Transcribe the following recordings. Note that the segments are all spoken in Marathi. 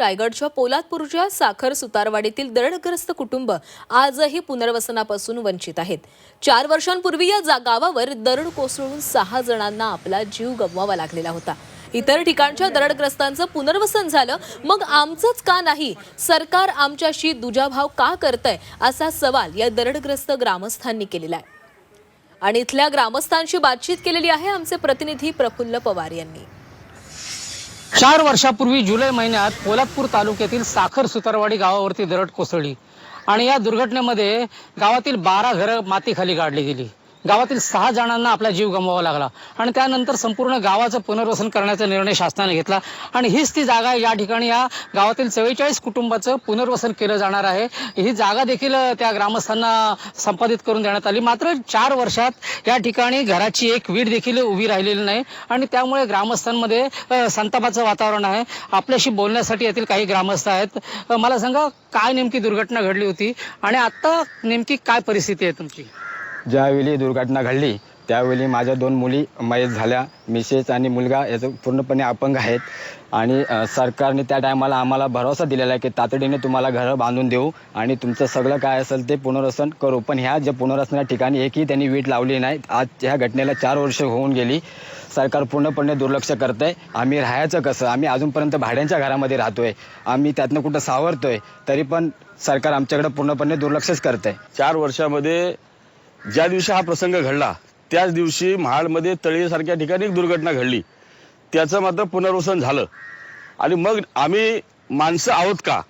रायगडच्या पोलादपूरच्या साखर सुतारवाडीतील दरडग्रस्त कुटुंब आजही पुनर्वसनापासून वंचित आहेत. चार वर्षांपूर्वी या जा- गावावर दरड कोसळून सहा जणांना आपला जीव गमवावा लागलेला होता. इतर ठिकाणच्या दरडग्रस्तांचं पुनर्वसन झालं. मग आमचंच का नाही? सरकार आमच्याशी दुजाभाव का करतंय? असा सवाल या दरडग्रस्त ग्रामस्थांनी केलेला आहे. आणि इथल्या ग्रामस्थांशी बातचीत केलेली आहे आमचे प्रतिनिधी प्रफुल्ल पवार यांनी. चार वर्षापूर्वी जुलै महिन्यात पोलादपूर तालुक्यातील साखर सुतारवाडी गावावरती दरड कोसळली आणि या दुर्घटनेमध्ये गावातील बारा घरं मातीखाली काढली गेली. गावातील सहा जणांना आपला जीव गमवावा लागला. आणि त्यानंतर संपूर्ण गावाचं पुनर्वसन करण्याचा निर्णय शासनाने घेतला. आणि हीच ती जागा आहे. या ठिकाणी या गावातील चव्वेचाळीस कुटुंबाचं पुनर्वसन केलं जाणार आहे. ही जागा देखील त्या ग्रामस्थांना संपादित करून देण्यात आली. मात्र चार वर्षात या ठिकाणी घराची एक वीट देखील उभी राहिलेली नाही. आणि त्यामुळे ग्रामस्थांमध्ये संतापाचं वातावरण आहे. आपल्याशी बोलण्यासाठी येथील काही ग्रामस्थ आहेत. मला सांगा काय नेमकी दुर्घटना घडली होती? आणि आत्ता नेमकी काय परिस्थिती आहे तुमची? ज्यावेळी दुर्घटना घडली त्यावेळी माझ्या दोन मुली मयत झाल्या. मिसेस आणि मुलगा याचं पूर्णपणे अपंग आहेत. आणि सरकारने त्या टायमाला आम्हाला भरोसा दिलेला आहे की तातडीने तुम्हाला घरं बांधून देऊ आणि तुमचं सगळं काय असेल ते पुनर्वसन करू. पण ह्या ज्या पुनर्वसनाच्या ठिकाणी एकही त्यांनी वीट लावली नाही. आज ह्या घटनेला चार वर्ष होऊन गेली. सरकार पूर्णपणे दुर्लक्ष करत आहे आम्ही राहायचं कसं? आम्ही अजूनपर्यंत भाड्यांच्या घरामध्ये राहतो आहे आम्ही त्यातनं कुठं सावरतो आहे तरी पण सरकार आमच्याकडे पूर्णपणे दुर्लक्षच करत आहे चार वर्षामध्ये ज्या दिवशी हा प्रसंग घडला त्याच दिवशी महाडमध्ये तळीसारख्या ठिकाणी एक दुर्घटना घडली. त्याचं मात्र पुनर्वसन झालं. आणि मग आम्ही माणसं आहोत का?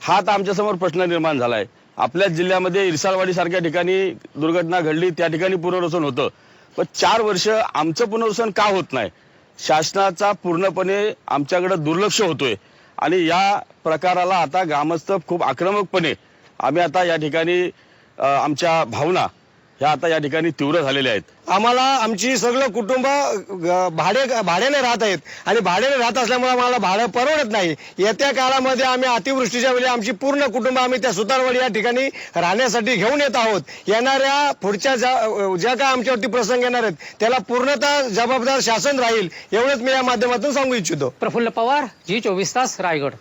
हा आता आमच्यासमोर प्रश्न निर्माण झाला आहे आपल्याच जिल्ह्यामध्ये इरसालवाडीसारख्या ठिकाणी दुर्घटना घडली त्या ठिकाणी पुनर्वसन होतं. पण चार वर्ष आमचं पुनर्वसन का होत नाही? शासनाचा पूर्णपणे आमच्याकडं दुर्लक्ष होतोय. आणि या प्रकाराला आता ग्रामस्थ खूप आक्रमकपणे आम्ही आता या ठिकाणी आमच्या भावना ह्या आता या ठिकाणी तीव्र झालेल्या आहेत. आम्हाला आमची सगळं कुटुंब अ, भाडे भाड्याने राहत आहेत. आणि भाड्याने राहत असल्यामुळे आम्हाला भाडं परवडत नाही. येत्या काळामध्ये आम्ही अतिवृष्टीच्या वेळी आमची पूर्ण कुटुंब आम्ही त्या सुतारवाडी या ठिकाणी राहण्यासाठी घेऊन येत आहोत. येणाऱ्या पुढच्या ज्या अ, ज्या काय आमच्यावरती प्रसंग येणार आहेत त्याला पूर्णतः जबाबदार शासन राहील एवढंच मी या माध्यमातून सांगू इच्छितो. प्रफुल्ल पवार जी चोवीस तास रायगड.